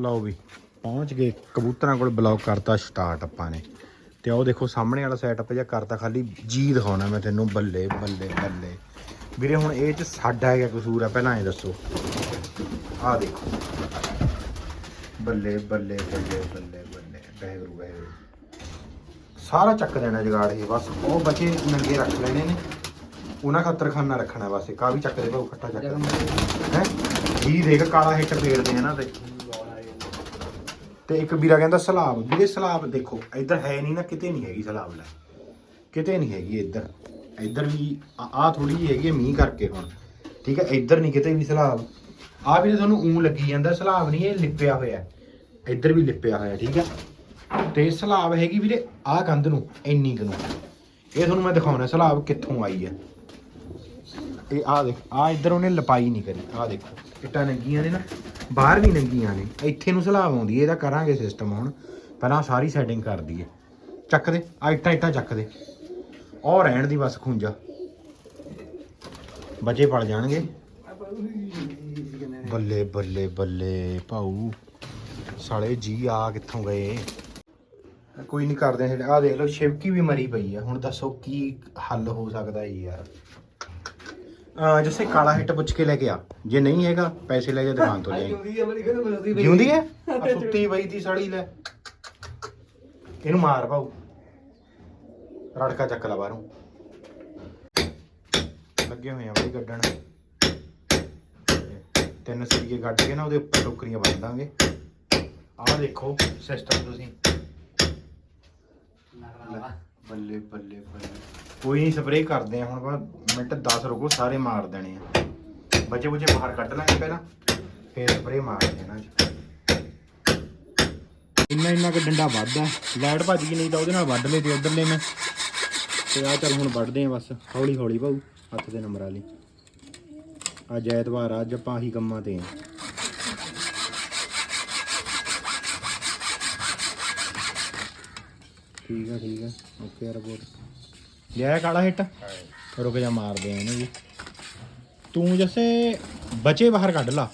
ਲਓ ਵੀ, ਪਹੁੰਚ ਗਏ। ਕਬੂਤਰਾਂ ਕੋਲ ਬਲੌਕ ਕਰਤਾ ਸਟਾਰਟ ਆਪਾਂ ਨੇ। ਤੇ ਆਓ ਦੇਖੋ, ਸਾਹਮਣੇ ਵਾਲਾ ਸੈਟਅਪ ਜਿਹਾ ਕਰਤਾ, ਖਾਲੀ ਜੀ ਦਿਖਾਉਣਾ ਮੈਂ ਤੈਨੂੰ, ਬੱਲੇ ਬੱਲੇ ਬੱਲੇ। ਵੀਰੇ, ਹੁਣ ਇਹ ਚ ਸਾਡਾ ਹੈਗਾ ਕਸੂਰ ਆ, ਪਹਿਲਾਂ ਇਹ ਦੱਸੋ। ਆਹ ਦੇਖੋ। ਬੱਲੇ ਬੱਲੇ ਬੱਲੇ ਬੱਲੇ ਬੱਲੇ। ਬਹਿਰੂ ਬਹਿਰੂ ਸਾਰਾ ਚੱਕ ਦੇਣਾ ਜਗਾੜ ਇਹ, ਬਸ। ਉਹ ਬਚੇ ਨੰਗੇ ਰੱਖ ਲੈਣੇ ਨੇ। ਉਹਨਾਂ ਖਾਤਰ ਖਾਨਾ ਰੱਖਣਾ ਬਸ, ਇੱਕ ਆਹ ਵੀ ਚੱਕ ਦੇ ਭਾਉ, ਖੱਟਾ ਚੱਕ। ਹੈ? ਜੀ ਦੇਖ, ਕਾਲਾ ਹਿੱਟ ਫੇਰਦੇ ਆ ਨਾ ਤੇ। ਤੇ ਇੱਕ ਵੀਰਾ ਕਹਿੰਦਾ ਸਲਾਬ, ਵੀਰੇ ਸਲਾਬ ਦੇਖੋ, ਇੱਧਰ ਹੈ ਨਹੀਂ ਨਾ, ਕਿਤੇ ਨਹੀਂ ਹੈਗੀ ਸਲਾਬ ਲੈ। ਕਿਤੇ ਨਹੀਂ ਹੈਗੀ ਇੱਧਰ। ਇੱਧਰ ਵੀ ਆ ਥੋੜੀ ਜਿਹੀ ਹੈਗੀ ਹੈ ਮੀਂਹ ਕਰਕੇ ਹੁਣ। ਠੀਕ ਹੈ, ਇੱਧਰ ਨਹੀਂ, ਕਿਤੇ ਵੀ ਸਲਾਬ। ਆ ਵੀ ਤੁਹਾਨੂੰ ਊਂ ਲੱਗੀ ਜਾਂਦਾ, ਸਲਾਬ ਨਹੀਂ, ਇਹ ਲਿਪਿਆ ਹੋਇਆ। ਇੱਧਰ ਵੀ ਲਿਪਿਆ ਹੋਇਆ, ਠੀਕ ਹੈ। ਤੇ ਸਲਾਬ ਹੈਗੀ ਵੀਰੇ ਆਹ ਕੰਧ ਨੂੰ, ਇੰਨੀ ਕੁ ਨੂੰ। ਇਹ ਤੁਹਾਨੂੰ ਮੈਂ ਦਿਖਾਉਣਾ, ਸਲਾਬ ਕਿੱਥੋਂ ਆਈ ਹੈ। ਇਹ ਆ ਦੇਖ ਆ ਇੱਧਰ ਉਹਨੇ ਲਪਾਈ ਨਹੀਂ ਕਰੀ ਆ ਦੇਖੋ, ਇੱਟਾਂ ਨੰਗੀਆਂ ਨੇ ਨਾ। ਬਾਹਰ ਵੀ ਨੰਗੀਆਂ ਨੇ। ਇੱਥੇ ਨੂੰ ਸਲਾਬ ਆਉਂਦੀ ਹੈ ਇਹਦਾ ਕਰਾਂਗੇ ਸਿਸਟਮ ਹੁਣ। ਪਹਿਲਾਂ ਸਾਰੀ ਸੈਟਿੰਗ ਕਰ ਦਈਏ। ਚੱਕ ਦੇ ਆ ਇੱਟਾਂ ਚੱਕ ਦੇ। ਉਹ ਰਹਿਣ ਦੀ ਬਸ ਖੁੰਜਾ ਬੱਚੇ ਪੜ ਜਾਣਗੇ। ਬੱਲੇ ਬੱਲੇ ਬੱਲੇ, ਭਾਊ। ਸਾਲੇ ਜੀ, ਆ ਕਿੱਥੋਂ ਗਏ? ਕੋਈ ਨਹੀਂ ਕਰਦੇ ਆ ਆਹ ਦੇਖ ਲਓ, ਸ਼ਿਵਕੀ ਵੀ ਮਰੀ ਪਈ ਆ। ਹੁਣ ਦੱਸੋ ਕੀ ਹੱਲ ਹੋ ਸਕਦਾ ਹੈ ਯਾਰ। ਜਿਵੇਂ ਕਾਲਾ ਹਿੱਟ ਪੁੱਛ ਕੇ ਲੈ ਕੇ ਆ। ਜੇ ਨਹੀਂ ਹੈਗਾ ਪੈਸੇ ਲੈ ਜਾ ਦੁਕਾਨ ਤੋਂ ਲੈ ਜਿਉਂਦੀ ਹੈ? ਆ ਸੁੱਤੀ ਪਈ ਦੀ ਸੜੀ ਲੈ। ਇਹਨੂੰ ਮਾਰ ਪਾਉ। ਰੜਕਾ ਚੱਕ ਲਾ ਬਾਹਰੋਂ। ਲੱਗੇ ਹੋਏ ਆ ਬਈ ਗੱਡਣ। ਤਿੰਨ ਸਰੀਏ ਗੱਡ ਕੇ ਨਾ ਉਹਦੇ ਉੱਪਰ ਟੋਕਰੀਆਂ ਬੰਨ ਦਾਂਗੇ ਆਹ ਦੇਖੋ ਸਿਸਟਮ ਤੁਸੀਂ। ਬੱਲੇ ਬੱਲੇ ਬੱਲੇ। ਕੋਈ ਨਹੀਂ ਸਪਰੇਅ ਕਰਦੇ ਆ ਹੁਣ, ਬਸ ਮਿੰਟ 10 ਰੁਕੋ, ਸਾਰੇ ਮਾਰ ਦੇਣੇ ਆ। ਬੱਚੇ ਬੁੱਚੇ ਬਾਹਰ ਕੱਢ ਲਾਂਗੇ ਪਹਿਲਾਂ, ਫੇਰ ਸਪਰੇਅ ਮਾਰ ਦੇਣਾ ਜੀ ਇੰਨਾ ਇੰਨਾ ਕੁ ਡੰਡਾ ਵੱਧਦਾ ਲਾਈਟ ਭੱਜ ਗਈ, ਨਹੀਂ ਤਾਂ ਉਹਦੇ ਨਾਲ ਵੱਢ ਲਏ ਤੇ ਉਧਰਲੇ ਮੈਂ। ਤੇ ਆ ਚੱਲ ਹੁਣ ਵੱਢਦੇ ਆ ਬਸ, ਹੌਲੀ ਹੌਲੀ ਭਾਊ, ਹੱਥ ਦੇ ਨੰਬਰਾਂ ਲਈ ਅੱਜ ਐਤਵਾਰ ਅੱਜ ਆਪਾਂ ਆਹੀ ਕੰਮਾਂ ਤੇ ਆ ਠੀਕ ਆ ਠੀਕ ਆ, ਓਕੇ ਰਿਪੋਰਟ ਲਿਆ ਕਾਲਾ ਹਿੱਟ? ਰੁਕ ਜਾ ਮਾਰਦੇ ਆ ਇਹਨੂੰ ਵੀ। ਤੂੰ ਜਸੇ ਬਚੇ ਬਾਹਰ ਕੱਢ ਲਾ।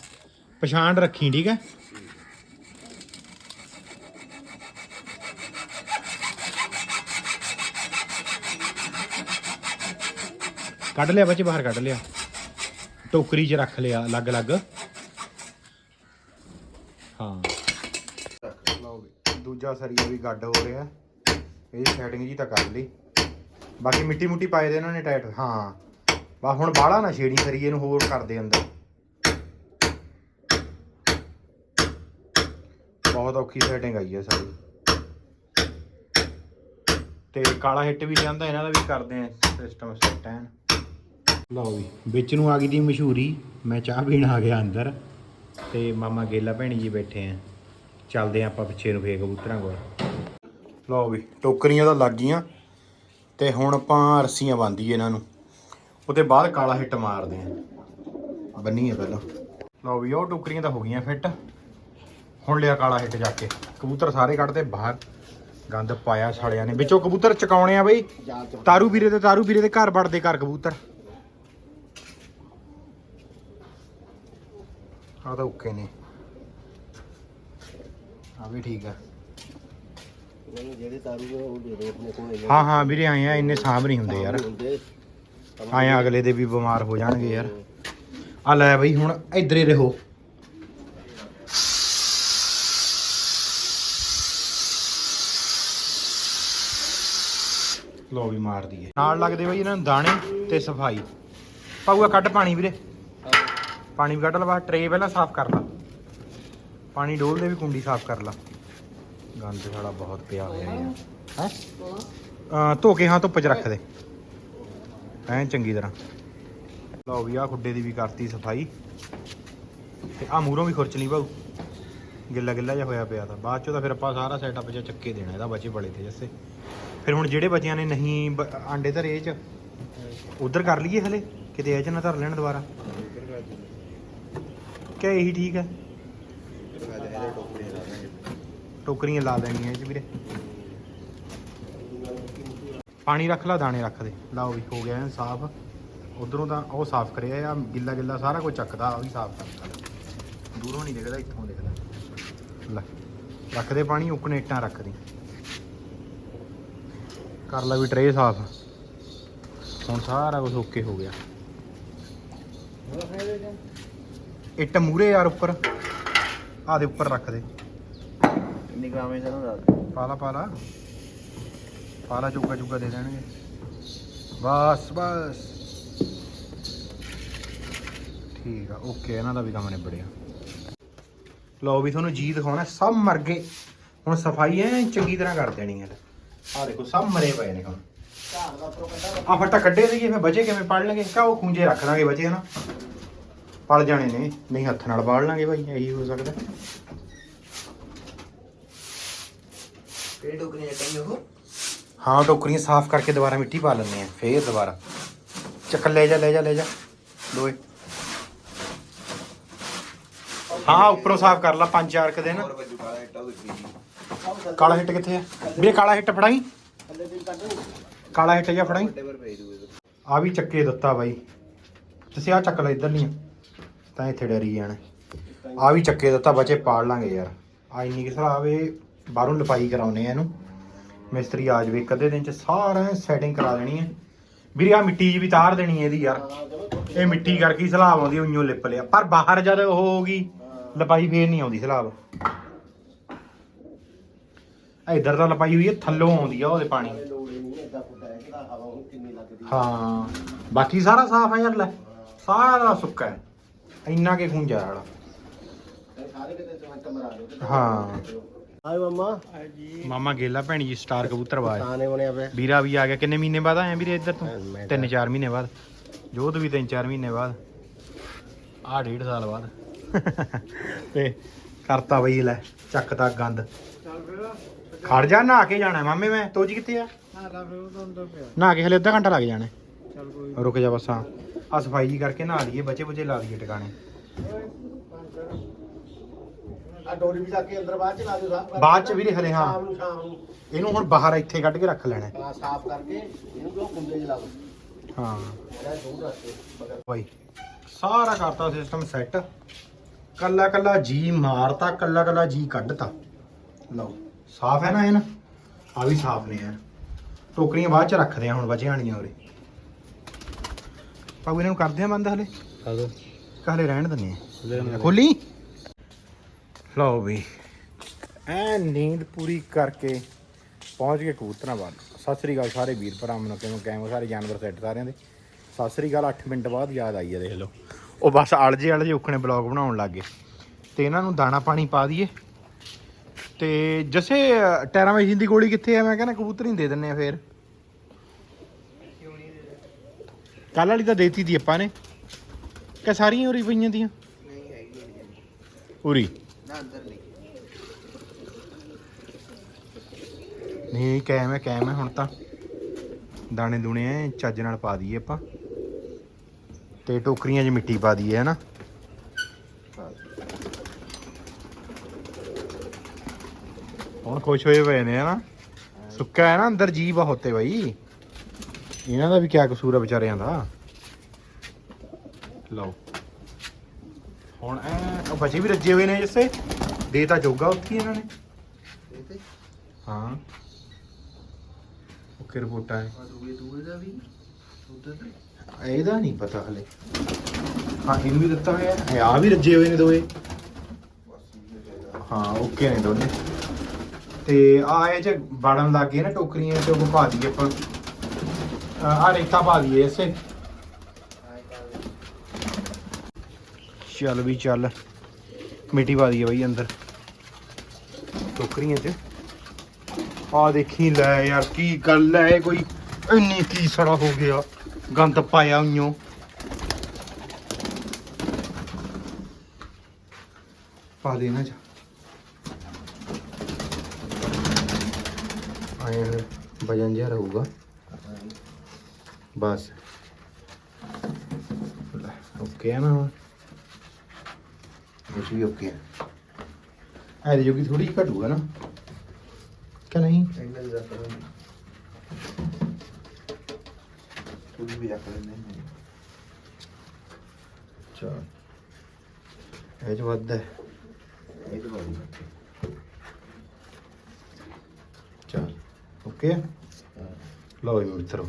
ਪਛਾਣ ਰੱਖੀ, ਠੀਕ ਹੈ? ਕੱਢ ਲਿਆ ਬੱਚੇ, ਬਾਹਰ ਕੱਢ ਲਿਆ। ਟੋਕਰੀ 'ਚ ਰੱਖ ਲਿਆ ਅਲੱਗ-ਅਲੱਗ ਹਾਂ। ਲਓ ਵੀ, ਦੂਜਾ ਸਰੀਆ ਵੀ ਗੱਡ ਹੋ ਰਿਹਾ। ਇਹਦੀ ਸੈਟਿੰਗ ਜੀ ਤਾਂ ਕਰ ਲਈ। ਬਾਕੀ ਮਿੱਟੀ ਮੁੱਟੀ ਪਾਏ ਦੇ ਇਹਨਾਂ ਨੇ ਟਾਈਟ ਹਾਂ। ਬਾ ਹੁਣ ਬਾਹਲਾ ਨਾ ਛੇੜੀ ਸਰੀਏ ਨੂੰ ਹੋਰ ਕਰਦੇ ਅੰਦਰ। ਬਹੁਤ ਔਖੀ ਸੈਟਿੰਗ ਆਈ ਹੈ ਸਾਡੀ ਤੇ ਕਾਲਾ ਹਿੱਟ ਵੀ ਜਾਂਦਾ ਇਹਨਾਂ ਦਾ ਵੀ ਕਰਦੇ ਆ ਸਿਸਟਮ ਸੈਟ ਐਨ। ਲਓ ਵੀ, ਵਿੱਚ ਨੂੰ ਆ ਗਈ ਦੀ ਮਸ਼ਹੂਰੀ, ਮੈਂ ਚਾਹ ਪੀਣ ਆ ਗਿਆ ਅੰਦਰ। ਤੇ ਮਾਮਾ ਗੇਲਾ ਭੈਣੀ ਜੀ ਬੈਠੇ ਆ। ਚੱਲਦੇ ਆ ਆਪਾਂ ਪਿੱਛੇ ਨੂੰ ਫੇਰ ਕਬੂਤਰਾਂ ਕੋਲ। ਲਓ ਵੀ, ਟੋਕਰੀਆਂ ਤਾਂ ਲੱਗ ਗਈਆਂ। ਤੇ ਹੁਣ ਆਪਾਂ ਰੱਸੀਆਂ ਬੰਨ੍ਹਦੀਏ ਇਹਨਾਂ ਨੂੰ। ਉਹਦੇ ਬਾਅਦ ਕਾਲਾ ਹਿੱਟ ਮਾਰਦੇ ਆ। ਬੰਨੀਏ ਪਹਿਲਾਂ। ਲਓ ਵੀ, ਉਹ ਟੋਕਰੀਆਂ ਤਾਂ ਹੋ ਗਈਆਂ ਫਿੱਟ। ਹੁਣ ਲਿਆ ਕਾਲਾ ਹਿੱਟ ਜਾ ਕੇ। ਕਬੂਤਰ ਸਾਰੇ ਕੱਢਦੇ ਬਾਹਰ। ਗੰਦ ਪਾਇਆ ਸਾਲਿਆਂ ਨੇ। ਵਿੱਚੋਂ ਕਬੂਤਰ ਚਕਾਉਣੇ ਆ ਬਈ। ਤਾਰੂ ਵੀਰੇ ਦੇ ਤਾਰੂ ਵੀਰੇ ਦੇ ਘਰ ਵੜਦੇ ਘਰ ਕਬੂਤਰ। ਆ ਤਾਂ ਓਕੇ ਨੇ। ਆ ਵੀ ਠੀਕ ਆ। ਜਿਹੜੇ ਤਾਰੂ ਨੇ ਉਹ ਦੇ ਦੋ ਆਪਣੇ ਕੋਲ ਲੈ ਹਾਂ ਹਾਂ ਵੀਰੇ ਆਏ ਆ ਇੰਨੇ ਸਾਂਭ ਨਹੀਂ ਹੁੰਦੇ ਯਾਰ। ਹੁੰਦੇ। ਆਏ ਆ ਅਗਲੇ ਦੇ ਵੀ ਬਿਮਾਰ ਹੋ ਜਾਣਗੇ ਯਾਰ। ਆ ਲੈ ਬਈ ਹੁਣ ਇੱਧਰ ਰਹੋ। ਲੋ ਵੀ ਮਾਰ ਦਈਏ। ਨਾਲ ਲੱਗਦੇ ਬਈ ਇਹਨਾਂ ਨੂੰ ਦਾਣੇ ਤੇ ਸਫ਼ਾਈ। ਪਾਊਗਾ ਕੱਢ ਪਾਣੀ ਵੀਰੇ। ਪਾਣੀ ਵੀ ਕੱਢ ਲਾ ਟਰੇ ਪਹਿਲਾਂ ਸਾਫ਼ ਕਰ ਲਾ। ਪਾਣੀ ਡੋਲ ਦੇ ਵੀ ਕੁੰਡੀ ਸਾਫ਼ ਕਰ ਲਾ। ਗੰਦ ਸਾਲਾ ਬਹੁਤ ਪਿਆ ਹੋਇਆ ਹੈ। ਹੈ? ਧੋ ਕੇ ਹਾਂ ਧੁੱਪ 'ਚ ਰੱਖ ਦੇ। ਐਂ ਚੰਗੀ ਤਰ੍ਹਾਂ। ਲਓ ਵੀ ਆ ਖੁੱਡੇ ਦੀ ਵੀ ਕਰਤੀ ਸਫ਼ਾਈ। ਤੇ ਆ ਮੂਰੋਂ ਵੀ ਖੁਰਚ ਨਹੀਂ ਭਾਊ ਗਿੱਲਾ ਗਿੱਲਾ ਜਿਹਾ ਹੋਇਆ ਪਿਆ ਤਾਂ। ਬਾਅਦ ਚੋਂ ਤਾਂ ਫਿਰ ਆਪਾਂ ਸਾਰਾ ਸੈਟਅਪ ਜਿਹਾ ਚੱਕੇ ਦੇਣਾ ਇਹਦਾ ਬਚੇ ਬੜੇ ਤੇ ਜੱਸੇ। ਫਿਰ ਹੁਣ ਜਿਹੜੇ ਬੱਚਿਆਂ ਨੇ ਨਹੀਂ ਆਂਡੇ ਧਰੇ ਇਹ ਚ ਉਧਰ ਕਰ ਲਈਏ ਹਲੇ? ਕਿਤੇ ਇਹ ਚ ਨਾ ਧਰ ਲੈਣ ਦੁਬਾਰਾ। ਕਿ ਇਹੀ ਠੀਕ ਹੈ? ਟੋਕਰੀਆਂ ਲਾ ਦੇਣੀਆਂ ਇਹ ਚ ਵੀਰੇ। ਪਾਣੀ ਰੱਖ ਲਾ, ਦਾਣੇ ਰੱਖ ਦੇ। ਲਓ ਵੀ ਹੋ ਗਿਆ ਸਾਫ਼ ਉਧਰੋਂ ਤਾਂ ਉਹ ਸਾਫ਼ ਕਰਿਆ ਆ, ਗਿੱਲਾ ਗਿੱਲਾ ਸਾਰਾ ਕੁਝ ਚੱਕਦਾ ਆ ਵੀ ਸਾਫ਼ ਕਰਦਾ ਦੂਰੋਂ ਨਹੀਂ ਦਿਖਦਾ ਇੱਥੋਂ ਦਿਖਦਾ ਲੈ, ਰੱਖ ਦੇ ਪਾਣੀ ਉਕਣੇ ਇੱਟਾਂ ਰੱਖ ਦੀ। ਕਰ ਲਾ ਵੀ ਟਰੇ ਸਾਫ਼। ਹੁਣ ਸਾਰਾ ਕੁਝ ਓਕੇ ਹੋ ਗਿਆ। ਇੱਟ ਮੂਰੇ ਯਾਰ ਉੱਪਰ। ਆ ਦੇ ਉੱਪਰ ਰੱਖ ਦੇ। ਕਿੰਨੀ ਗ੍ਰਾਮੇ ਸਾਨੂੰ ਦੱਸ ਪਾਲਾ ਪਾਲਾ। ਪਾਲਾ ਚੁੱਕਾ ਚੁੱਕਾ ਦੇ ਦੇਣਗੇ। ਬਸ ਬਸ। ਠੀਕ ਆ, ਓਕੇ, ਇਹਨਾਂ ਦਾ ਵੀ ਕੰਮ ਨਿਬੜਿਆ। ਲਓ ਵੀ ਤੁਹਾਨੂੰ ਜੀ ਦਿਖਾਉਣਾ ਸਭ ਮਰ ਗਏ। ਹੁਣ ਸਫ਼ਾਈ ਐ ਚੰਗੀ ਤਰ੍ਹਾਂ ਕਰ ਦੇਣੀ ਹੈ। ਆ ਦੇਖੋ, ਸਭ ਮਰੇ ਪਏ ਨੇ ਹੁਣ। ਘਰ ਦਾ ਆ ਫੱਟਾ ਕੱਢੇ ਸੀਗੇ, ਫਿਰ ਬਚੇ ਕਿਵੇਂ? ਪੜ ਲਾਂਗੇ ਕਾ ਉਹ ਖੂੰਜੇ ਰੱਖ ਲਾਂਗੇ ਬਚੇ, ਹਨਾ? ਪੜ ਜਾਣੇ ਨੇ, ਨਹੀਂ ਹੱਥ ਨਾਲ ਬਾੜ ਲਾਂਗੇ ਭਾਈ ਇਹੀ ਹੋ ਸਕਦਾ। ਕਿਹੜੇ ਟੋਕਰੀ ਜੱਟਾਂ ਉਹ। ਹਾਂ ਟੋਕਰੀਆਂ ਸਾਫ਼ ਕਰਕੇ ਦੁਬਾਰਾ ਮਿੱਟੀ ਪਾ ਲੈਂਦੇ ਆ ਫੇਰ ਦੁਬਾਰਾ। ਚੱਕ ਲੈ ਜਾ ਲੈ ਜਾ ਲੈ ਜਾ ਲੋਏ। ਹਾਂ ਉੱਪਰੋਂ ਸਾਫ਼ ਕਰ ਲਾ ਪੰਜ ਚਾਰ ਕ ਦਿਨ। ਵੱਜੂ ਕਾਲਾ ਇੱਟਾ ਉਹ ਕਾਲਾ ਹਿੱਟ ਕਿੱਥੇ ਆ? ਵੀਰੇ ਕਾਲਾ ਹਿੱਟ ਫੜਾਈ? ਕਾਲਾ ਹਿੱਟ ਜਾਂ ਫੜਾਈ? ਆ ਵੀ ਚੱਕੇ ਦਿੱਤਾ ਬਾਈ। ਤੁਸੀਂ ਆ ਚੱਕ ਲੈ ਇੱਧਰ ਨਹੀਂ ਤਾਂ ਇੱਥੇ ਡਰੀ ਜਾਣਾ। ਆ ਵੀ ਚੱਕੇ ਦਿੱਤਾ ਬੱਚੇ ਪਾੜ ਲਾਂਗੇ ਯਾਰ। ਆ ਇੰਨੀ ਕਿ ਸਲਾਵੇ ਬਾਹਰੋਂ ਲਪਾਈ ਕਰਾਉਨੇ ਆ ਇਹਨੂੰ। ਮਿਸਤਰੀ ਆ ਜਾਵੇ ਅੱਧੇ ਦਿਨ ਚ ਸਾਰਾ ਸੈਟਿੰਗ ਕਰਾ ਦੇਣੀ ਹੈ ਵੀਰੇ ਆ ਮਿੱਟੀ ਜੀ ਵੀ ਤਾਰ ਦੇਣੀ ਹੈ ਇਹਦੀ ਯਾਰ। ਇਹ ਮਿੱਟੀ ਕਰਕੇ ਹੀ ਸਲਾਬ ਆਉਂਦੀ ਉਈਓ ਲਿਪ ਲਿਆ। ਪਰ ਬਾਹਰ ਜਦ ਉਹ ਹੋਊਗੀ ਲਪਾਈ ਫੇਰ ਨਹੀਂ ਆਉਂਦੀ ਸਲਾਬ। ਇਧਰ ਤਾਂ ਲਪਾਈ ਹੋਈ ਹੈ ਥੱਲੋਂ ਆਉਂਦੀ ਆ ਉਹਦੇ ਪਾਣੀ। ਹੀ ਬਾਕੀ ਸਾਰਾ ਸਾਫ਼ ਹੈ ਯਾਰ ਲੈ। ਸਾਰਾ ਸੁੱਕਾ ਹੈ। ਇੰਨਾ ਕੇ ਖੁੰਝਾ ਵਾਲਾ। ਸਾਰੇ ਕਿਤੇ ਜਮੰਟ ਮਰਾ ਦੇ ਹਾਂ। ਹਾਏ ਮਮਾ। ਮਾਮਾ ਗੇਲਾ ਭੈਣੀ ਜੀ ਸਟਾਰ ਕਬੂਤਰ ਬਾਜ ਤਾਨੇ ਬਣਿਆ ਪਿਆ। ਵੀਰਾ ਵੀ ਆ ਗਿਆ। ਕਿੰਨੇ ਮਹੀਨੇ ਬਾਅਦ ਆਇਆ ਵੀਰੇ ਇੱਧਰ ਮੈਂ ਤੂੰ ਤਾਂ- ਤਿੰਨ ਚਾਰ ਮਹੀਨੇ ਬਾਅਦ। ਜੋਤ ਵੀ ਤਿੰਨ ਚਾਰ ਮਹੀਨੇ ਬਾਅਦ। ਆ ਡੇਢ ਸਾਲ ਬਾਅਦ। ਤੇ ਕਰਤਾ ਬਈ ਲੈ ਚੱਕਦਾ ਗੰਦ। ਖੜ ਜਾ ਨਹਾ ਕੇ ਜਾਣਾ। ਮਾਮੇ ਮੈਂ ਤੋਜੀ ਕਿੱਥੇ ਆ? ਨਹਾ ਕੇ ਹਲੇ ਅੱਧਾ ਘੰਟਾ ਲੱਗ ਜਾਣਾ। ਰੁਕ ਜਾ ਬਸ ਹਾਂ। ਆ ਸਫ਼ਾਈ ਜੀ ਕਰਕੇ ਨਹਾ ਲਈਏ ਬੱਚੇ ਬੁੱਚੇ ਲਾ ਲਈਏ ਟਿਕਾਣੇ। ਆ ਡੋਰੀ ਵੀ ਜਾ ਕੇ ਅੰਦਰ ਬਾਅਦ ਚ ਲਾ ਦਿਓ ਸਾਫ਼ ਕਰਕੇ। ਬਾਅਦ ਚ ਵੀਰੇ ਹਲੇ ਹਾਂ। ਸ਼ਾਮ ਨੂੰ ਸ਼ਾਮ ਨੂੰ। ਇਹਨੂੰ ਹੁਣ ਬਾਹਰ ਇੱਥੇ ਕੱਢ ਕੇ ਰੱਖ ਲੈਣਾ ਹੈ। ਆ ਸਾਫ਼ ਕਰਕੇ ਇਹਨੂੰ ਕਿਉਂ ਕੁੰਡੇ ਚ ਲਾ ਦੋ? ਹਾਂ। ਮੇਰਾ ਦੂਰ ਰੱਖੇ ਮਗਰ ਬਾਈ ਸਾਰਾ ਕਰਤਾ ਸਿਸਟਮ ਸੈੱਟ ਕੱਲਾ ਕੱਲਾ ਜੀ ਮਾਰਤਾ ਕੱਲਾ ਕੱਲਾ ਜੀ ਕੱਢਤਾ। ਲਓ ਸਾਫ਼ ਹੈ ਨਾ ਇਹ ਨਾ? ਆ ਵੀ ਸਾਫ਼ ਨੇ ਯਾਰ। ਟੋਕਰੀਆਂ ਬਾਅਦ ਚ ਰੱਖਦੇ ਆ ਹੁਣ ਬਚਿਆ ਨਹੀਂ ਉਰੇ। ਪਾਉ ਇਹਨਾਂ ਨੂੰ ਕਰਦੇ ਆ ਬੰਦ ਹਲੇ? ਕਾਹਲੇ ਰਹਿਣ ਦਿੰਨੇ ਆ। ਖੋਲੀ? ਲਓ ਵੀ। ਐ ਨੀਂਦ ਪੂਰੀ ਕਰਕੇ ਪਹੁੰਚ ਗਏ ਕਬੂਤਰਾਂ ਵੱਲ। ਸਤਿ ਸ੍ਰੀ ਅਕਾਲ ਸਾਰੇ ਵੀਰ ਭਰਾਵਾਂ ਨੂੰ ਕਿਵੇਂ ਕਿਵੇਂ ਸਾਰੇ ਜਾਨਵਰ ਸੈੱਟ ਸਾਰਿਆਂ ਦੇ। ਸਤਿ ਸ੍ਰੀ ਅਕਾਲ 8 ਮਿੰਟ ਬਾਅਦ ਯਾਦ ਆਈ ਹੈ ਦੇਖ ਲਓ। ਉਹ ਬਸ ਅਲਜੇ ਅਲਜੇ ਉਖਣੇ ਬਲੌਗ ਬਣਾਉਣ ਲੱਗੇ ਤੇ ਇਹਨਾਂ ਨੂੰ ਦਾਣਾ ਪਾਣੀ ਪਾ ਦਈਏ। ਤੇ ਜਸੇ ਟੈਰਾਮੈਸਿਨ ਦੀ ਗੋਲੀ ਕਿੱਥੇ ਆ? ਮੈਂ ਕਹਿੰਦਾ ਕਬੂਤਰ ਹੀ ਦੇ ਦਿੰਨੇ ਆ ਫੇਰ। ਕੱਲ ਵਾਲੀ ਤਾਂ ਦੇਤੀ ਦੀ ਆਪਾਂ ਨੇ। ਕਿ ਸਾਰੀਆਂ ਉਰੀ ਪਈਆਂ ਦੀਆਂ ਉਰੀ? ਨਾ, ਅੰਦਰ ਨਹੀਂ। ਨਹੀਂ ਕੈਮ ਹੈ ਕੈਮ ਹੈ ਹੁਣ ਤਾਂ। ਦਾਣੇ ਦੁਣੇ ਐ, ਚੱਜ ਨਾਲ ਪਾ ਦਈਏ ਆਪਾਂ। ਤੇ ਟੋਕਰੀਆਂ 'ਚ ਮਿੱਟੀ ਪਾ ਦਈਏ, ਹਨਾ? ਹੁਣ ਖੁਸ਼ ਹੋਏ ਪਏ ਨੇ, ਹਨਾ? ਸੁੱਕਾ ਹੈ ਨਾ ਅੰਦਰ ਜੀ ਬਹੁਤ ਹੈ ਬਾਈ। ਇਹਨਾਂ ਦਾ ਵੀ ਕਿਆ ਕਸੂਰ ਹੈ ਵਿਚਾਰਿਆਂ ਦਾ। ਲਓ। ਹੁਣ ਐ ਬਚੇ ਵੀ ਰੱਜੇ ਹੋਏ ਨੇ ਜਿਸੇ। ਦੇ ਤਾਂ ਜੋਗਾ ਉੱਥੇ ਇਹਨਾਂ ਨੇ। ਤੇ ਹਾਂ। ਓਕੇ ਰਿਪੋਰਟਾਂ ਹੈ ਦੂਏ ਦੂਏ ਦਾ ਵੀ? ਉਧਰ ਇਹਦਾ ਨਹੀਂ ਪਤਾ ਹਲੇ। ਹਾਂ ਇਹਨੂੰ ਵੀ ਦਿੱਤਾ ਹੋਇਆ ਹੈ। ਆ ਵੀ ਰੱਜੇ ਹੋਏ ਨੇ ਦੋਏ ਹਾਂ ਓਕੇ ਨੇ ਦੋਨੇ। ਤੇ ਆ ਇਹ ਚ ਵੜਨ ਲੱਗ ਗਏ ਨਾ ਟੋਕਰੀਆਂ ਤੇ ਉਹ ਪਾ ਦਈਏ ਆਪਾਂ। ਆ ਰੇਤਾ ਪਾ ਦਈਏ ਇਸੇ। ਚੱਲ ਵੀ ਚੱਲ। ਮਿੱਟੀ ਪਾ ਦਈਏ ਬਈ ਅੰਦਰ। ਟੋਕਰੀਆਂ 'ਚ। ਆ ਦੇਖੀ ਲੈ ਯਾਰ ਕੀ ਗੱਲ ਇਹ ਕੋਈ ਇੰਨੀ ਕੀ ਸੜਾ ਹੋ ਗਿਆ। ਗੰਦ ਪਾਇਆ ਉਈਓ। ਪਾ ਦੇਣਾ ਜਾ ਆਏ ਵਜਨ ਜਿਹਾ ਰਹੂਗਾ। ਬਸ। ਲੈ, ਓਕੇ ਨਾ ਕੁਛ ਵੀ ਓਕੇ ਹੈ ਐ ਜੋਗੀ ਥੋੜੀ ਜਿਹੀ ਘਟੂਗਾ ਨਾ। ਕਿ ਨਹੀਂ? ਐਂਗਲ ਜ਼ਿਆਦਾ ਕਰਾਂਗੇ ਥੋੜੀ ਵੀ ਜ਼ਿਆਦਾ ਕਰਾਂਗੇ ਚਲ। ਇਹ ਜੋ ਵੱਧ ਹੈ। ਇਹ ਤੋਂ ਵੱਧ ਚਲ। ਓਕੇ ਲਓ ਜੀ ਮਿੱਤਰੋ।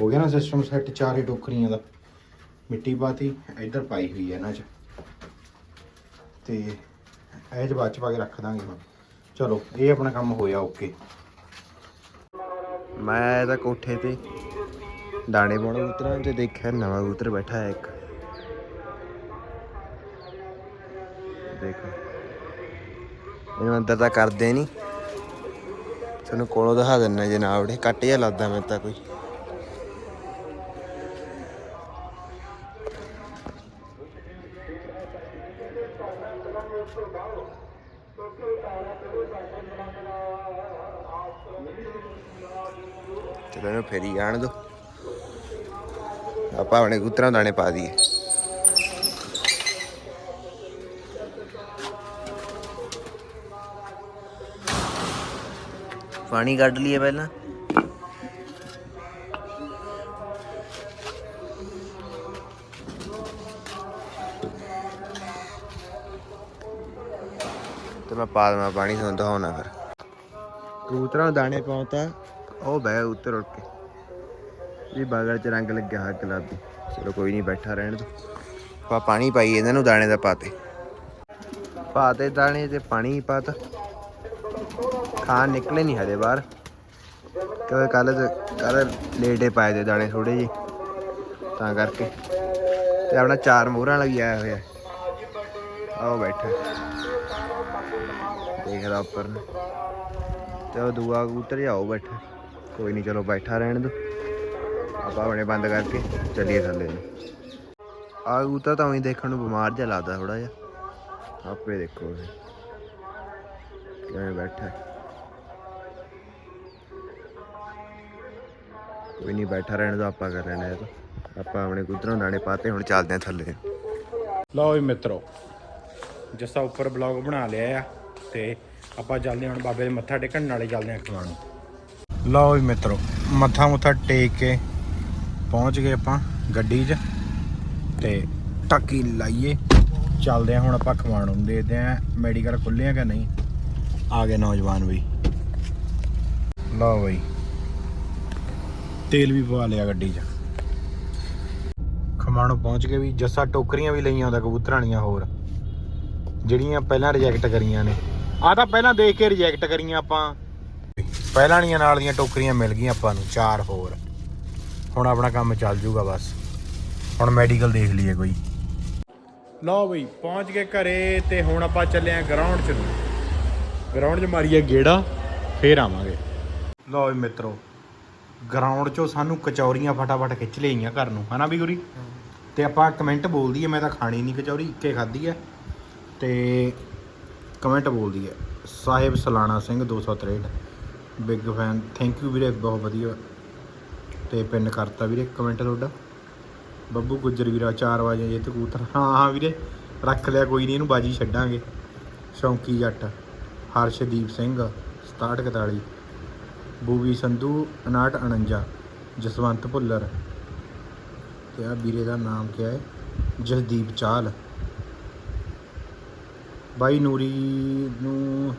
ਹੋ ਗਿਆ ਨਾ ਸਿਸਟਮ ਸੈੱਟ ਚਾਰੇ ਟੋਕਰੀਆਂ ਦਾ। ਮਿੱਟੀ ਪਾਤੀ ਇੱਧਰ ਪਾਈ ਹੋਈ ਹੈ ਇਹਨਾਂ 'ਚ। ਤੇ ਇਹ 'ਚ 'ਚ ਪਾ ਕੇ ਰੱਖ ਦਾਂਗੇ ਹੁਣ। ਚਲੋ, ਇਹ ਆਪਣਾ ਕੰਮ ਹੋਇਆ, ਓਕੇ। ਮੈਂ ਤਾਂ ਕੋਠੇ ਤੇ ਦਾਣੇ ਪਾਉਣ ਉਤਰਾਂ ਤੇ ਦੇਖਿਆ ਨਵਾਂ ਕਬੂਤਰ ਬੈਠਾ ਹੈ ਇੱਕ। ਦੇਖੋ। ਇਹਨੂੰ ਅੰਦਰ ਤਾਂ ਕਰਦੇ ਨਹੀਂ ਤੁਹਾਨੂੰ ਕੋਲੋਂ ਦਿਖਾ ਦਿੰਨਾ ਜੇ ਨਾ ਆਵੜੇ ਕੱਟ ਜਿਹਾ ਲੱਗਦਾ ਮੈਨੂੰ ਤਾਂ ਕੋਈ। ਜਾਣ ਦੋ। ਆਪਾਂ ਆਪਣੇ ਕਬੂਤਰਾਂ ਦਾਣੇ ਪਾ ਦਈਏ। ਪਾਣੀ ਕੱਢ ਲਈਏ ਪਹਿਲਾਂ। ਤੇ ਮੈਂ ਪਾ ਦੇਵਾਂ, ਪਾਣੀ ਤੁਹਾਨੂੰ ਦਿਖਾਉਣਾ ਫਿਰ। ਕਬੂਤਰਾਂ ਨੂੰ ਦਾਣੇ ਪਾਉਂਦਾ ਉਹ ਬਹਿ ਉੱਤਰ ਉੱਠ ਕੇ। ਇਹ ਬਾਗਲ ਚ ਰੰਗ ਲੱਗਿਆ ਹੋਇਆ ਗੁਲਾਬੀ ਚਲੋ ਕੋਈ ਨਹੀਂ ਬੈਠਾ ਰਹਿਣ ਦੋ। ਪਾ ਪਾਣੀ ਪਾਈ ਇਹਨਾਂ ਨੂੰ ਦਾਣੇ ਦਾ ਪਾਤੇ ਪਾਤੇ ਦਾਣੇ ਤੇ ਪਾਣੀ ਪਾਤਾ ਖਾਣ ਨਿਕਲੇ ਨਹੀਂ ਹਲੇ ਬਾਹਰ। ਕਿਉਂਕਿ ਕੱਲ ਕੱਲ ਲੇਟੇ ਪਾਏ ਦੇ ਦਾਣੇ ਥੋੜੇ ਜੀ ਤਾਂ ਕਰਕੇ। ਤੇ ਆਪਣਾ ਚਾਰ ਮੋਹਰਾਂ ਵਾਲਾ ਵੀ ਆਇਆ ਹੋਇਆ ਆਓ ਬੈਠਾ। ਦੇਖਦਾ ਉੱਪਰ ਤੇ ਉਹ ਦੂਆ ਕਬੂਤਰ ਜਾਓ ਬੈਠਾ। ਕੋਈ ਨਹੀਂ ਚਲੋ ਬੈਠਾ ਰਹਿਣ ਦੋ। ਆਪਾਂ ਆਪਣੇ ਬੰਦ ਕਰਕੇ ਚੱਲੀਏ ਥੱਲੇ। ਨੂੰ ਆ ਕਬੂਤਰ ਤਾਂ ਉਹੀ ਦੇਖਣ ਨੂੰ ਬਿਮਾਰ ਜਿਹਾ ਲੱਗਦਾ ਥੋੜਾ ਜਿਹਾ। ਆਪੇ ਦੇਖੋ ਇਹ। ਕਿਵੇਂ ਬੈਠਾ। ਕੋਈ ਨਹੀਂ ਬੈਠਾ ਰਹਿਣ ਦੋ ਆਪਾਂ ਕਰ ਲੈਣਾ ਇਹ ਤਾਂ। ਆਪਾਂ ਆਪਣੇ ਕਬੂਤਰਾਂ ਨੂੰ ਦਾਣੇ ਪਾਤੇ ਹੁਣ ਚੱਲਦੇ ਆ ਥੱਲੇ। ਲਓ ਜੀ ਮਿੱਤਰੋ ਜੱਸਾ ਉੱਪਰ ਬਲੌਗ ਬਣਾ ਲਿਆ ਆ ਤੇ ਆਪਾਂ ਚੱਲਦੇ ਹਾਂ ਹੁਣ ਬਾਬੇ ਦੇ ਮੱਥਾ ਟੇਕਣ ਨਾਲੇ ਚੱਲਦੇ ਹਾਂ ਖਵਾਣ ਲਓ ਜੀ ਮਿੱਤਰੋ ਮੱਥਾ ਮੁੱਥਾ ਟੇਕ ਕੇ ਪਹੁੰਚ ਗਏ ਆਪਾਂ ਗੱਡੀ 'ਚ ਤੇ ਟਾਕੀ ਲਾਈਏ। ਚੱਲਦੇ ਹਾਂ ਹੁਣ ਆਪਾਂ ਖਵਾਣ ਨੂੰ, ਦੇਖਦੇ ਆਂ ਮੈਡੀਕਲ ਖੁੱਲੇ ਆ ਕਿ ਨਹੀਂ। ਆ ਗਏ ਨੌਜਵਾਨ ਬਈ। ਲਓ ਬਈ, ਤੇਲ ਵੀ ਪਵਾ ਲਿਆ ਗੱਡੀ 'ਚ। ਖਮਾਣੋ ਪਹੁੰਚ ਗਏ ਵੀ, ਜੱਸਾ ਟੋਕਰੀਆਂ ਵੀ ਲਈਆਂ ਉਹਦਾ, ਕਬੂਤਰਾਂ ਵਾਲੀਆਂ ਹੋਰ। ਜਿਹੜੀਆਂ ਪਹਿਲਾਂ ਰਿਜੈਕਟ ਕਰੀਆਂ ਨੇ। ਆ ਤਾਂ ਪਹਿਲਾਂ ਦੇਖ ਕੇ ਰਿਜੈਕਟ ਕਰੀਆਂ ਆਪਾਂ। ਪਹਿਲਾਂ ਵਾਲੀਆਂ ਨਾਲ ਦੀਆਂ ਟੋਕਰੀਆਂ ਮਿਲ ਗਈਆਂ ਆਪਾਂ ਨੂੰ, ਚਾਰ ਹੋਰ। ਹੁਣ ਆਪਣਾ ਕੰਮ ਚੱਲ ਜੂਗਾ ਬਸ। ਹੁਣ ਮੈਡੀਕਲ ਦੇਖ ਲਈਏ ਕੋਈ। ਲਓ ਬਈ, ਪਹੁੰਚ ਗਏ ਘਰੇ ਤੇ ਹੁਣ ਆਪਾਂ ਚੱਲੇ ਆਂ ਗਰਾਊਂਡ 'ਚ ਗਰਾਊਂਡ 'ਚ ਮਾਰੀਏ ਗੇੜਾ, ਫੇਰ ਆਵਾਂਗੇ। ਲਓ ਜੀ ਮਿੱਤਰੋ ਗਰਾਊਂਡ 'ਚੋਂ ਸਾਨੂੰ ਕਚੌਰੀਆਂ ਫਟਾਫਟ ਖਿੱਚ ਲਈਆਂ ਘਰ ਨੂੰ। ਹਨਾ ਵੀ ਗੁਰੀ ਤੇ ਆਪਾਂ ਕਮੈਂਟ ਬੋਲਦੀ ਹੈ ਮੈਂ ਤਾਂ ਖਾਣੀ ਨਹੀਂ ਕਚੌਰੀ, ਇੱਕੇ ਖਾਧੀ ਹੈ ਤੇ ਕਮੈਂਟ ਬੋਲਦੀ ਹੈ Sahib Salana Singh 263 big fan thank you ਵੀਰੇ, ਬਹੁਤ ਵਧੀਆ। ਤੇ ਪਿੰਨ ਕਰਤਾ ਵੀਰੇ ਕਮੈਂਟ ਤੁਹਾਡਾ। ਬੱਬੂ ਗੁੱਜਰ ਵੀਰਾ 4 ਵਜੇ ਜੇ ਤੇ ਕਬੂਤਰ। ਹਾਂ ਹਾਂ ਵੀਰੇ, ਰੱਖ ਲਿਆ, ਕੋਈ ਨਹੀਂ ਇਹਨੂੰ ਬਾਜੀ ਛੱਡਾਂਗੇ। ਸ਼ੌਂਕੀ ਜੱਟ, ਹਰਸ਼ਦੀਪ ਸਿੰਘ 6741 ਬੂਵੀ ਸੰਧੂ 5949 ਜਸਵੰਤ ਭੁੱਲਰ। ਤੇ ਆ ਵੀਰੇ ਦਾ ਨਾਮ ਕੀ ਹੈ? ਜਸਦੀਪ ਚਾਲ। ਬਾਈ ਨੂਰੀ ਨੂੰ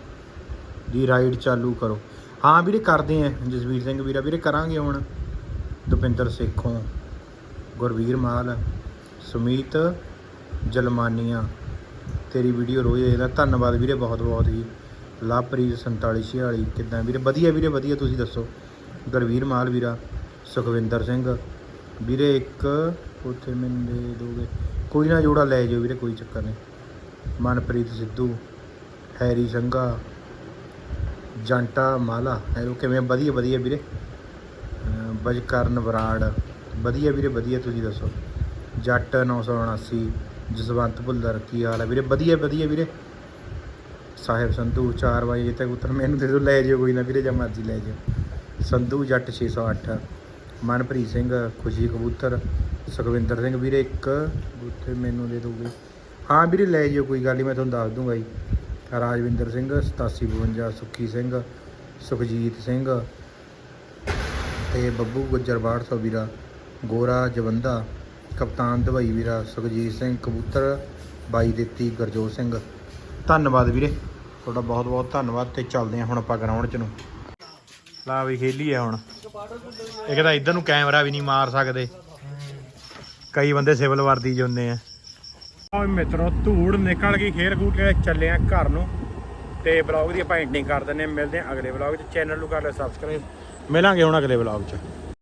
ਦੀ ਰਾਈਡ ਚਾਲੂ ਕਰੋ। ਹਾਂ ਵੀਰੇ, ਕਰਦੇ ਆ ਜਸਵੀਰ ਸਿੰਘ ਵੀਰਾ। ਵੀਰੇ ਕਰਾਂਗੇ ਹੁਣ। ਦੁਪਿੰਦਰ ਸੇਖੋਂ, ਗੁਰਵੀਰ ਮਾਲ, ਸੁਮੀਤ ਜਲਮਾਨੀਆ। ਤੇਰੀ ਵੀਡੀਓ ਰੋਜ਼ ਇਹਦਾ ਧੰਨਵਾਦ ਵੀਰੇ ਬਹੁਤ ਬਹੁਤ ਜੀ ਲਵਪ੍ਰੀਤ 4746 ਕਿੱਦਾਂ ਵੀਰੇ? ਵਧੀਆ ਵੀਰੇ, ਵਧੀਆ, ਤੁਸੀਂ ਦੱਸੋ। ਗੁਰਵੀਰ ਮਾਲ ਵੀਰਾ, ਸੁਖਵਿੰਦਰ ਸਿੰਘ। ਵੀਰੇ ਇੱਕ ਉੱਥੇ ਮੈਨੂੰ ਦੇ ਦੋਗੇ। ਕੋਈ ਨਾ ਜੋੜਾ ਲੈ ਜਾਓ ਵੀਰੇ, ਕੋਈ ਚੱਕਰ ਨਹੀਂ। ਮਨਪ੍ਰੀਤ ਸਿੱਧੂ, ਹੈਰੀ ਸੰਘਾ, ਜੰਟਾ ਮਾਲਾ। ਹੈਰੋ ਕਿਵੇਂ ਵਧੀਆ ਵਧੀਆ ਵੀਰੇ। ਬਜਕਰਨ ਬਰਾੜ ਵਧੀਆ ਵੀਰੇ, ਵਧੀਆ ਤੁਸੀਂ ਦੱਸੋ। ਜੱਟ 979 ਜਸਵੰਤ ਭੁੱਲਰ ਕੀ ਹਾਲ ਹੈ ਵੀਰੇ? ਵਧੀਆ ਵਧੀਆ ਵੀਰੇ। ਸਾਹਿਬ ਸੰਧੂ 4 ਵਜੇ ਤੱਕ ਉਤਰ, ਮੈਨੂੰ ਦੇ ਦਿਓ, ਲੈ ਜਿਓ ਕੋਈ ਨਾ ਵੀਰੇ, ਜਾਂ ਮਰਜ਼ੀ ਲੈ ਜਿਓ। ਸੰਧੂ, ਜੱਟ 608 ਮਨਪ੍ਰੀਤ ਸਿੰਘ, ਖੁਸ਼ੀ ਕਬੂਤਰ। ਸੁਖਵਿੰਦਰ ਸਿੰਘ ਵੀਰੇ, ਇੱਕ ਉੱਥੇ ਮੈਨੂੰ ਦੇ ਦੋਗੇ ਹਾਂ ਵੀਰੇ, ਲੈ ਜਿਓ ਕੋਈ ਗੱਲ ਨਹੀਂ ਮੈਂ ਤੁਹਾਨੂੰ ਦੱਸ ਦੂੰਗਾ ਜੀ। ਰਾਜਵਿੰਦਰ ਸਿੰਘ 8752 ਸੁੱਖੀ ਸਿੰਘ, ਸੁਖਜੀਤ ਸਿੰਘ ਤੇ ਬੱਬੂ ਗੁੱਜਰ 6200 ਵੀਰਾ, ਗੋਰਾ ਜਵੰਦਾ, ਕਪਤਾਨ ਦਵਾਈ ਵੀਰਾ ਸੁਖਜੀਤ ਸਿੰਘ, ਕਬੂਤਰ ਬਾਈ ਦਿੱਤੀ ਗਰਜੋਤ ਸਿੰਘ। ਧੰਨਵਾਦ ਵੀਰੇ, ਤੁਹਾਡਾ ਬਹੁਤ ਬਹੁਤ ਧੰਨਵਾਦ ਤੇ ਚੱਲਦੇ ਹਾਂ ਹੁਣ ਆਪਾਂ ਗਰਾਊਂਡ 'ਚ ਨੂੰ। ਲਾ ਵੀ ਖੇਲੀਏ ਹੁਣ। ਇੱਕ ਤਾਂ ਇੱਧਰ ਨੂੰ ਕੈਮਰਾ ਵੀ ਨਹੀਂ ਮਾਰ ਸਕਦੇ। ਕਈ ਬੰਦੇ ਸਿਵਲ ਵਰਦੀ ਜਾਂਦੇ ਆ। ਆ ਮਿੱਤਰੋ, ਧੂੜ ਨਿਕਲ ਗਈ, ਖੇਰ ਖੂਟ ਕੇ ਚੱਲੇ ਆ ਘਰ ਨੂੰ। ਤੇ ਬਲੌਗ ਦੀ ਆਪਾਂ ਐਂਡਿੰਗ ਕਰ ਦਿੰਨੇ ਆ। ਮਿਲਦੇ ਆ ਅਗਲੇ ਬਲੌਗ 'ਚ। ਚੈਨਲ ਨੂੰ ਕਰ ਲਿਓ ਸਬਸਕ੍ਰਾਈਬ ਮਿਲਾਂਗੇ ਹੁਣ ਅਗਲੇ ਬਲੌਗ 'ਚ।